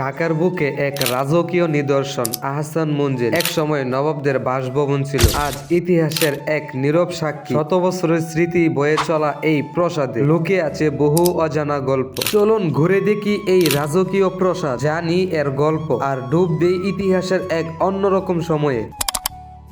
ঢাকার বুকে এক রাজকীয় নিদর্শন আহসান মঞ্জিল। এক সময় নবাবদের বাসভবন ছিল। আজ ইতিহাসের এক নীরব সাক্ষী। শত বছরের স্মৃতি বয়ে চলা এই প্রসাদে লুকিয়ে আছে বহু অজানা গল্প। চলুন ঘুরে দেখি এই রাজকীয় প্রসাদ, জানি এর গল্প, আর ডুব দেই ইতিহাসের এক অন্যরকম সময়ে।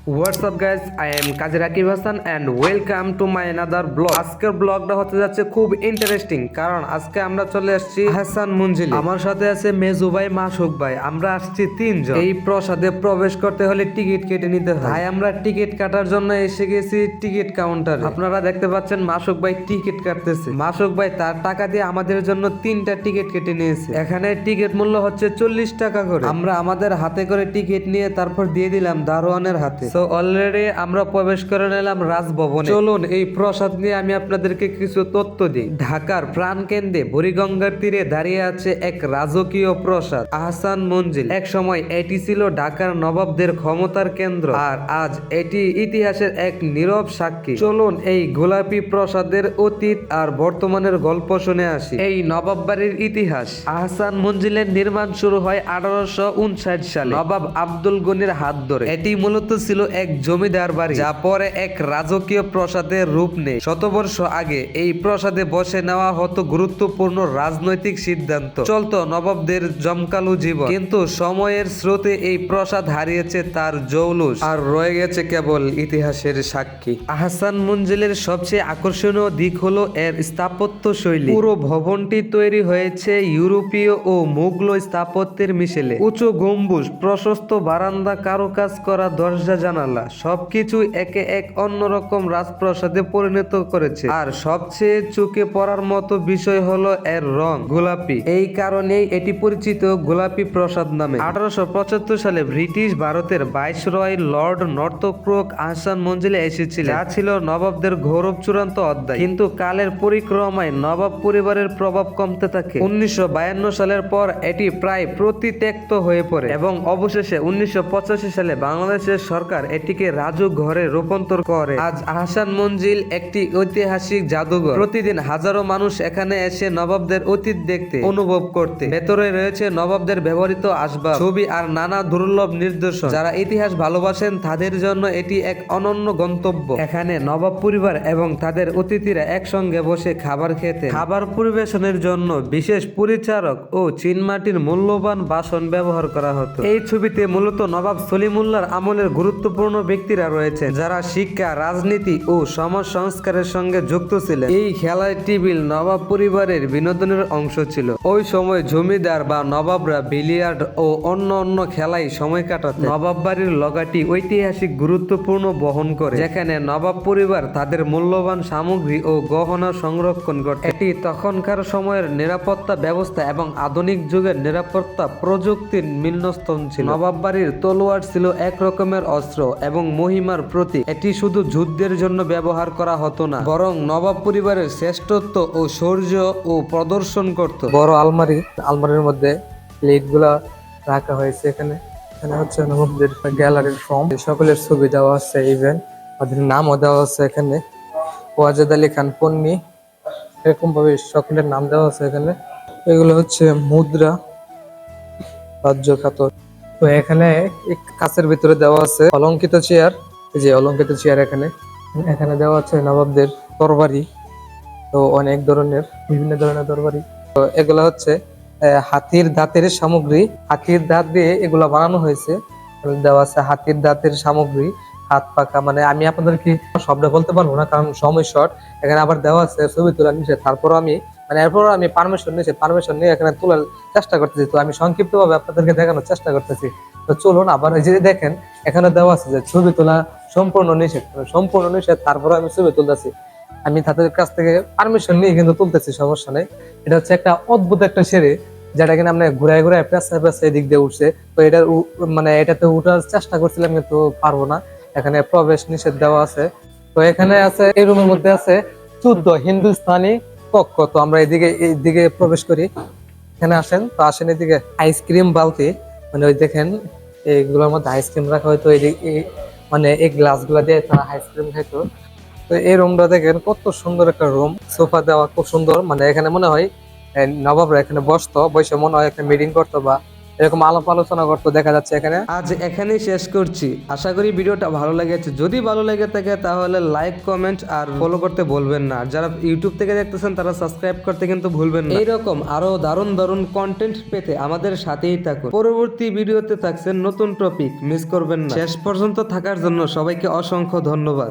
What's up guys I am Kazi Rakib Hasan and welcome to my another blog আজকের ব্লগটা হতে যাচ্ছে খুব ইন্টারেস্টিং কারণ আজকে আমরা চলে আসছি হাসান মঞ্জিল। আমার সাথে আছে মেজু ভাই, মাসুক ভাই। আমরা আসছি তিনজন। এই প্রসাদে প্রবেশ করতে হলে টিকিট কেটে নিতে হয়। ভাই, আমরা টিকিট কাটার জন্য এসে গেছি টিকিট কাউন্টারে। আপনারা দেখতে পাচ্ছেন মাসুক ভাই টিকিট কাটতেছে। মাসুক ভাই তার টাকা দিয়ে আমাদের জন্য তিনটা টিকিট কেটে নিয়েছে। এখানে টিকিট মূল্য হচ্ছে চল্লিশ টাকা করে। আমরা আমাদের হাতে করে টিকিট নিয়ে তারপর দিয়ে দিলাম দারোয়ানের হাতে। তো অলরেডি আমরা প্রবেশ করে নিলাম রাজভবনে। চলুন, এই প্রসাদ নিয়ে আমি আপনাদেরকে কিছু তথ্য দিই। ঢাকার প্রাণ কেন্দ্রে বুড়িগঙ্গার তীরে দাঁড়িয়ে আছে এক রাজকীয় প্রসাদ, আহসান মঞ্জিল। এক সময় এটি ছিল ঢাকার নবাবদের ক্ষমতার কেন্দ্র, আর আজ এটি ইতিহাসের এক নীরব সাক্ষী। চলুন, এই গোলাপি প্রসাদের অতীত আর বর্তমানের গল্প শুনে আসি। এই নবাব বাড়ির ইতিহাস। আহসান মঞ্জিলের নির্মাণ শুরু হয় আঠারোশো উনষাট সালে। নবাব আব্দুল গনির হাত ধরে। এটি মূলত ছিল এক জমিদার বাড়ি যা পরে এক রাজকীয় প্রসাদের রূপ নেয়। শতবর্ষ আগে এই প্রসাদে বসে নেওয়া হতো গুরুত্বপূর্ণ রাজনৈতিক সিদ্ধান্ত। চলতো নবাবদের জমকালো জীবন। কিন্তু সময়ের স্রোতে এই প্রসাদ হারিয়েছে তার জৌলুস। আর রয়ে গেছে কেবল ইতিহাসের সাক্ষী। আহসান মঞ্জিলের সবচেয়ে আকর্ষণীয় দিক হলো এর স্থাপত্য শৈলী। পুরো ভবনটি তৈরি হয়েছে ইউরোপীয় ও মুঘল স্থাপত্যের মিশেলে। উঁচু গম্বুজ প্রশস্ত বারান্দা কারুকাজ করা দরজা জানালা। সবকিছু একে এক অন্যরকম রাজপ্রাসাদে পরিণত করেছে। আর সবচেয়ে চোখে পড়ার মতো বিষয় হলো এর রং, গোলাপি। এই কারণেই এটি পরিচিত গোলাপি প্রসাদ নামে। আঠারোশো পঁচাত্তর সালে ব্রিটিশ ভারতের বাইশ রয় লর্ড নর্তক্রোক আহসান মঞ্জিলে এসেছিলেন। যা ছিল নবাবদের গৌরব চূড়ান্ত অধ্যায়। কিন্তু কালের পরিক্রমায় নবাব পরিবারের প্রভাব কমতে থাকে। উনিশশো বায়ান্ন সালের পর এটি প্রায় প্রতিত্যক্ত হয়ে পড়ে এবং অবশেষে উনিশশো পঁচাশি সালে বাংলাদেশের সরকার এটিকে রাজু ঘরে রূপান্তর করে। আজ আহসান মঞ্জিল একটি ঐতিহাসিক জাদুঘর। প্রতিদিন হাজারো মানুষ এখানে এসে নবাবদের অতীত দেখতে, অনুভব করতে। ভেতরে রয়েছে নবাবদের ব্যবহৃত আসবাব, ছবি আর নানা দুর্লভ নির্দেশন যারা ইতিহাস ভালোবাসেন, তাদের জন্য এটি এক অনন্য গন্তব্য। এখানে নবাব পরিবার এবং তাদের অতিথিরা একসঙ্গে বসে খাবার খেতে। খাবার পরিবেশনের জন্য বিশেষ পরিচারক ও চিনমাটির মূল্যবান বাসন ব্যবহার করা হতো। এই ছবিতে মূলত নবাব সলিমুল্লাহর আমলের গুরুত্বপূর্ণ ব্যক্তিরা রয়েছে যারা শিক্ষা, রাজনীতি ও সমাজ সংস্কারের সঙ্গে যুক্ত ছিলেন। এই খেলার টেবিল নবাব পরিবারের বিনোদনের অংশ ছিল। ওই সময় জমিদার বা নবাবরা বিলিয়ার্ড ও অন্য অন্য খেলায় সময় কাটাতে নবাব বাড়ির লগাটি ঐতিহাসিক গুরুত্বপূর্ণ বহন করে, যেখানে নবাব পরিবার তাদের মূল্যবান সামগ্রী ও গহনা সংরক্ষণ করত। এটি তখনকার সময়ের নিরাপত্তা ব্যবস্থা এবং আধুনিক যুগের নিরাপত্তা প্রযুক্তির মিলনস্থন ছিল। নবাব বাড়ির তলোয়ার ছিল এক রকমের অস্ত্র। এবং মহিমার প্রতীক। এটি শুধু যুদ্ধের জন্য ব্যবহার করা হতো না, বরং নবাব পরিবারের শ্রেষ্ঠত্ব ও শৌর্য ও প্রদর্শন করত। বড় আলমারি, আলমারির মধ্যে প্লেটগুলা রাখা হয়েছে এখানে। এখানে হচ্ছে নবাবদের গ্যালারির ফর্ম। সকলের ছবি দেওয়া আছে ইভেন তাদের নামও দেওয়া আছে এখানে। ওয়াজেদ আলী খান পন্নী এরকম ভাবে সকলের নাম দেওয়া আছে এখানে। এগুলো হচ্ছে মুদ্রা রাজ্য খাতর তো এখানে কাছের ভিতরে দেওয়া আছে অলঙ্কিত চেয়ার। যে অলঙ্কিত চেয়ার এখানে। এখানে দেওয়া আছে নবাবদের তরবারি। তো অনেক ধরনের, বিভিন্ন ধরনের তরবারি। তো এগুলা হচ্ছে হাতির দাঁতের সামগ্রী। হাতির দাঁত দিয়ে এগুলা বানানো হয়েছে। দেওয়া আছে হাতির দাঁতের সামগ্রী। হাত পাকা মানে আমি আপনাদেরকে সবটা বলতে পারব না, কারণ সময় শর্ট। এখানে আবার দেওয়া আছে ছবি তোলা নিচে তারপরও আমি মানে এরপর আমি পারমিশন নিয়েছি পারমিশন নিয়ে এখানে তোলার চেষ্টা করতেছি। তো আমি সংক্ষিপ্ত ভাবে আপনাদেরকে দেখানোর চেষ্টা করতেছি। তো চলুন, আবার এই যে দেখেন, এখানে দেওয়া আছে যে ছবি তোলা সম্পূর্ণ নিষেধ। সম্পূর্ণ নিষেধ তারপরে আমি ছবি তুলতেছি। আমি তাদের কাছ থেকে পারমিশন নিয়ে কিন্তু তুলতেছি, সমস্যা নেই। এটা হচ্ছে একটা অদ্ভুত একটা সেরে যেটা কিনা আমরা ঘুরায় ঘুরায় পেঁচা পেঁচা এদিক দিয়ে উঠছে। তো এটা মানে এটাতে উঠার চেষ্টা করছিলাম, কিন্তু পারব না। এখানে প্রবেশ নিষেধ দেওয়া আছে। তো এখানে আছে, এই রুমের মধ্যে আছে চোদ্দ হিন্দুস্তানি কক্ষ, তো আমরা এদিকে এইদিকে প্রবেশ করি। এখানে আসেন, তো আসেন এদিকে আইসক্রিম বালতি। মানে ওই দেখেন এইগুলোর মধ্যে আইসক্রিম রাখা হয়তো মানে এই গ্লাসগুলো দিয়ে তারা আইসক্রিম খাইতো। তো এই রুমটা দেখেন, কত সুন্দর একটা রুম। সোফা দেওয়া খুব সুন্দর। মানে এখানে মনে হয় নবাবরা এখানে বসতো, বসে মনে হয় একটা মিটিং করতো বা এরকম আলাপ আলোচনা করতে দেখা যাচ্ছে এখানে। আজ এখানেই শেষ করছি। আশা করি ভিডিওটা ভালো লেগেছে। যদি ভালো লেগে থাকে তাহলে লাইক কমেন্ট আর ফলো করতে বলবেন না। যারা ইউটিউব থেকে দেখতেছেন তারা সাবস্ক্রাইব করতে কিন্তু ভুলবেন না। এইরকম আরও দারুণ দারুণ কন্টেন্ট পেতে আমাদের সাথেই থাকুন। পরবর্তী ভিডিওতে থাকছেন নতুন টপিক মিস করবেন না। শেষ পর্যন্ত থাকার জন্য সবাইকে অসংখ্য ধন্যবাদ।